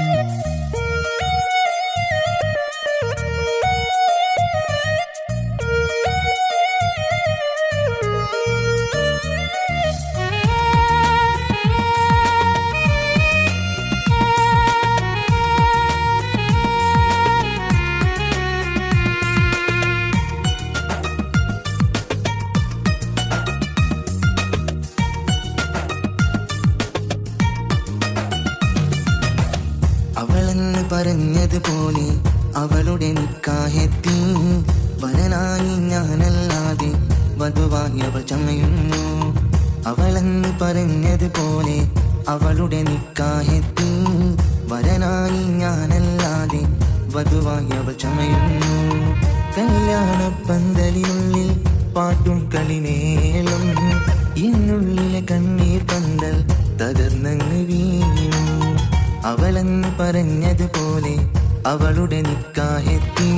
Really പറഞ്ഞതുപോലെ അവളുടെ നിക്കാഹെത്തി വരനായി ഞാനല്ലാതെ വധുവായി അവൾ ചമയുന്നു. അവളെന്ന് പറഞ്ഞതുപോലെ അവളുടെ നിക്കാഹെത്തി വരനായി ഞാനല്ലാതെ വധുവായി അവൾ ചമയുന്നു. കല്യാണ പന്തലിനുള്ളിൽ പാട്ടും കളിമേളും എന്നുള്ളിലെ കണ്ണീർ പന്തൽ തകർന്നങ്ങ് വീണു അവളെന്ന് പറഞ്ഞതുപോലെ അവളുടെ നിക്കാഹെത്തി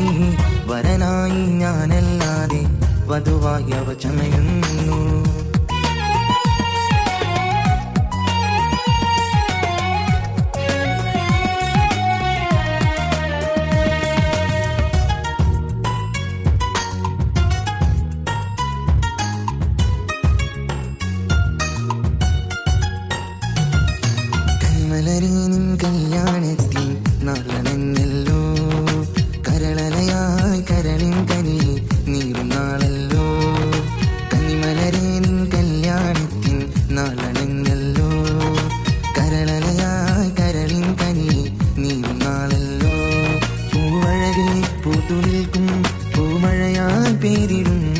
വരനായി ഞാനല്ലാതെ വധുവായി അവ ചമയുന്നു. പേരിടും.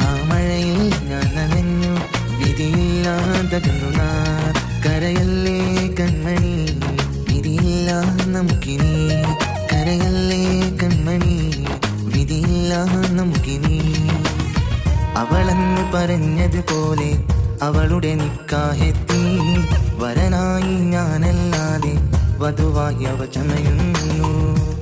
ആ മഴയിൽ ഞാൻ നനഞ്ഞു. വിധിയില്ലാതകുന്നു നാർ കരയല്ലേ കൺമണി. വിധിയില്ല നമുക്കിനി. കരയല്ലേ കൺമണി. വിധിയില്ല നമുക്കിനി. അവളെന്ന് പറഞ്ഞതുപോലെ അവളുടെ നിക്കാഹെത്തി. വരനായി ഞാനല്ലാതെ വധുവായി അവ ചമയുന്നു.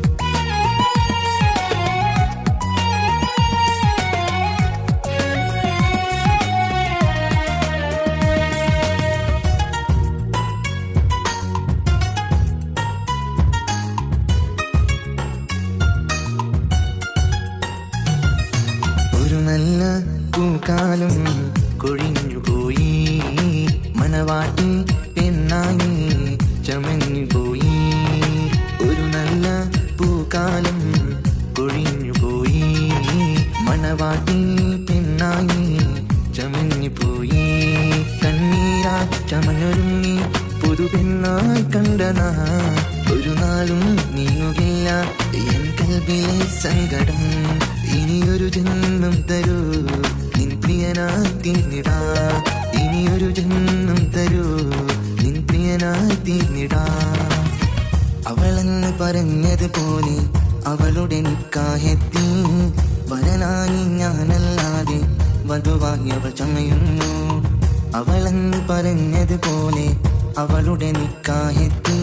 ഒരു നല്ല പൂക്കാലം കൊഴിഞ്ഞുപോയി മണവാട്ടി പെണ്ണായി ചമഞ്ഞുപോയി ഒരു നല്ല പൂക്കാലം കൊഴിഞ്ഞുപോയി മണവാട്ടി പെണ്ണായി ചമഞ്ഞുപോയി കണ്ണീരാ ചമഞ്ഞൊരുങ്ങി പുതു പെണ്ണായി കണ്ടനാ ഒരു നാളും നീങ്ങുകയില്ല. എൻ കൽവിലെ സങ്കടം ഇനിയൊരു ജന്മം തരൂ. നിൻ പ്രിയനായി ഇനിയൊരു ജന്മം തരൂ. നിൻ പ്രിയനായി തീർന്നിടാ അവളെന്ന് പറഞ്ഞതുപോലെ അവളുടെ നിക്കാഹെത്തി. വരനായി ഞാനല്ലാതെ വധുവായി അവൾ ചമയുന്നു അവളെന്ന് പറഞ്ഞതുപോലെ അവളുടെ നിക്കാഹെത്തി.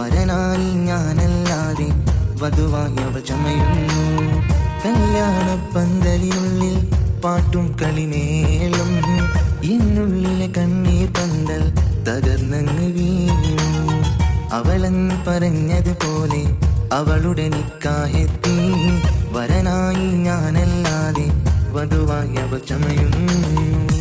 വരനായി ഞാനല്ലാതെ വധുവായി അവൾ ചമയുന്നു കല്യാണ പന്തലിനുള്ളിൽ പാട്ടും കളിമേളും. എന്നുള്ളിലെ കണ്ണീർ പന്തൽ തകർന്നങ്ങ് വീണു അവളെന്ന് പറഞ്ഞതുപോലെ അവളുടെ നിക്കാഹെത്തി. വരനായി ഞാനല്ലാതെ വധുവായി അവ ചമയുന്നു